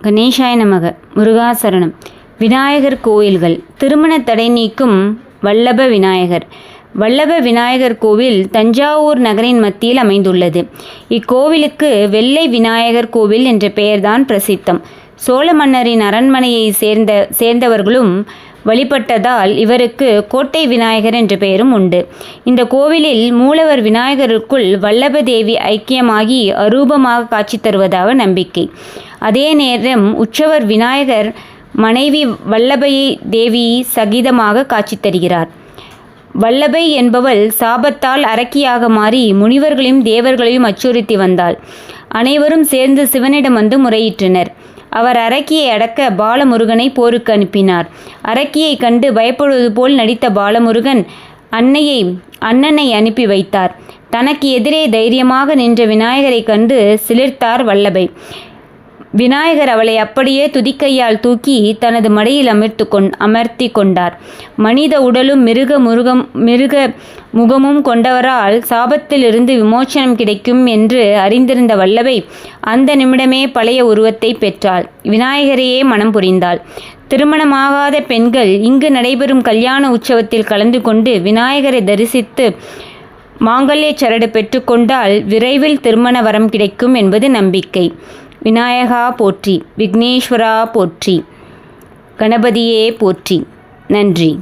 கணேசாய நமக. முருகாசரணம். விநாயகர் கோயில்கள். திருமண தடை நீக்கும் வல்லப விநாயகர். வல்லப விநாயகர் கோவில் தஞ்சாவூர் நகரின் மத்தியில் அமைந்துள்ளது. இக்கோவிலுக்கு வெள்ளை விநாயகர் கோவில் என்ற பெயர்தான் பிரசித்தம். சோழ மன்னரின் அரண்மனையை சேர்ந்த சேர்ந்தவர்களும் வழிபட்டதால் இவருக்கு கோட்டை விநாயகர் என்ற பெயரும் உண்டு. இந்த கோவிலில் மூலவர் விநாயகருக்குள் வல்லப தேவி ஐக்கியமாகி அரூபமாக காட்சி தருவதாக நம்பிக்கை. அதே நேரம் உற்சவர் விநாயகர் மனைவி வல்லபை தேவி சகிதமாக காட்சி தருகிறார். வல்லபை என்பவள் சாபத்தால் அரக்கியாக மாறி முனிவர்களையும் தேவர்களையும் அச்சுறுத்தி வந்தாள். அனைவரும் சேர்ந்து சிவனிடம் வந்து முறையிட்டனர். அவர் அரக்கியை அடக்க பாலமுருகனை போருக்கு அனுப்பினார். அரக்கியை கண்டு பயப்படுவது போல் நடித்த பாலமுருகன் அன்னையை அண்ணனை அனுப்பி வைத்தார். தனக்கு எதிரே தைரியமாக நின்ற விநாயகரை கண்டு சிலிர்த்தார் வல்லபை. விநாயகர் அவளை அப்படியே துதிக்கையால் தூக்கி தனது மடியில் அமர்த்து கொண் அமர்த்தி கொண்டார். மனித உடலும் மிருக முருகம் மிருக முகமும் கொண்டவரால் சாபத்திலிருந்து விமோச்சனம் கிடைக்கும் என்று அறிந்திருந்த வல்லவை அந்த நிமிடமே பழைய உருவத்தை பெற்றாள். விநாயகரையே மனம் புரிந்தாள். திருமணமாகாத பெண்கள் இங்கு நடைபெறும் கல்யாண உற்சவத்தில் கலந்து கொண்டு விநாயகரை தரிசித்து மாங்கல்ய சரடு பெற்றுக்கொண்டால் விரைவில் திருமண வரம் கிடைக்கும் என்பது நம்பிக்கை. விநாயகா போற்றி விக்னேஸ்வரா போற்றி கணபதியே போற்றி. நன்றி.